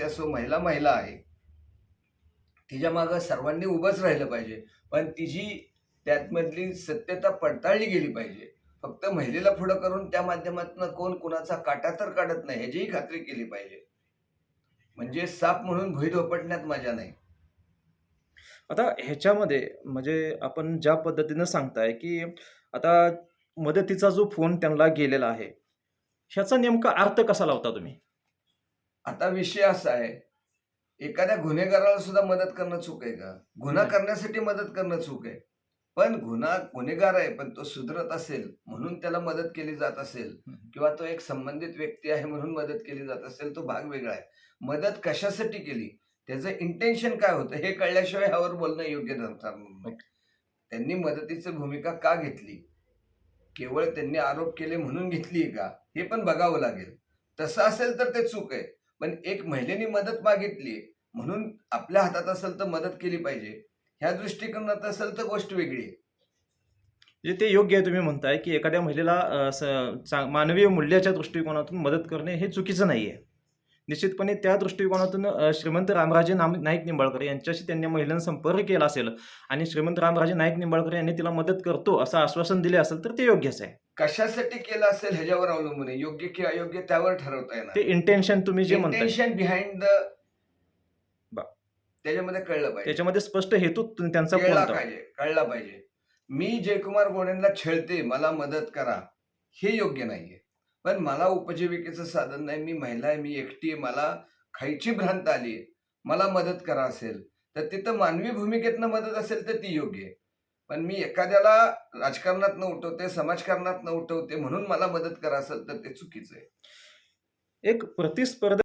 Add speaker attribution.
Speaker 1: असो महिला महिला आहे तिच्या मागं सर्वांनी उभंच राहिलं पाहिजे. पण तिची त्यातमधली सत्यता पडताळली गेली पाहिजे. फक्त महिलेला पुढं करून त्या माध्यमातून कोण कुणाचा काटा तर काढत नाही ह्याचीही खात्री केली पाहिजे. म्हणजे साप म्हणून भुई धोपटण्यात मजा नाही.
Speaker 2: आता ह्याच्यामध्ये म्हणजे आपण ज्या पद्धतीनं सांगताय की आता मदतीचा जो फोन त्यांना गेलेला आहे ह्याचा नेमका अर्थ कसा लावता तुम्ही?
Speaker 1: आता विषय असा आहे एखाद्या गुन्हेगाराला सुद्धा मदत करणं चूक आहे का? गुन्हा
Speaker 2: नाही.
Speaker 1: करण्यासाठी मदत करणं चूक आहे. पण गुन्हा गुन्हेगार आहे पण तो सुधरत असेल म्हणून त्याला मदत केली जात असेल. किंवा तो एक संबंधित व्यक्ती आहे म्हणून मदत केली जात असेल तो भाग वेगळा आहे. मदत कशासाठी केली? त्याचं इंटेन्शन काय होतं हे कळल्याशिवाय ह्यावर बोलणं योग्य ठरणार नाही त्यांनी मदतीची भूमिका का घेतली? केवळ त्यांनी आरोप केले म्हणून घेतली का? हे पण बघावं लागेल. तसं असेल तर ते चूक आहे. पण एक महिलेने मदत मागितली म्हणून आपल्या हातात असेल तर मदत केली पाहिजे. ह्या दृष्टिकोनात असेल तर गोष्ट वेगळी आहे.
Speaker 2: म्हणजे ते योग्य आहे तुम्ही म्हणताय की एखाद्या महिलेला मानवीय मूल्याच्या दृष्टिकोनातून मदत करणे हे चुकीचं नाही आहे निश्चितपणे त्या दृष्टिकोनातून श्रीमंत रामराजे नाम नाईक निंबाळकर यांच्याशी त्यांनी महिलांना संपर्क केला असेल आणि श्रीमंत रामराजे नाईक निंबाळकर यांनी तिला मदत करतो असं आश्वासन दिले असेल तर ते योग्यच आहे.
Speaker 1: कशासाठी केलं असेल ह्याच्यावर अवलंबून आहे? योग्य की अयोग्य त्यावर ठरवता येणार.
Speaker 2: ते इंटेन्शन तुम्ही जे म्हणताय.
Speaker 1: इंटेन्शन बिहाइंड द
Speaker 2: बा.
Speaker 1: त्याच्यामध्ये कळलं पाहिजे.
Speaker 2: त्याच्यामध्ये स्पष्ट हेतू त्यांचा
Speaker 1: कळला
Speaker 2: कोणता?
Speaker 1: पाहिजे कळला पाहिजे. मी जयकुमार गोडेंना छळते मला मदत करा. हे योग्य नाहीये. पण मला उपजीविकेचं साधन नाही मी महिला आहे मी एकटी आहे मला खायची भ्रांत आली मला मदत करा असेल तर तिथं मानवी भूमिकेतनं मदत असेल तर ती योग्य आहे. पण मी एखाद्याला राजकारणात न उठवते समाजकारणात न उठवते म्हणून मला मदत करा असेल तर ते चुकीचं आहे.
Speaker 2: एक प्रतिस्पर्धा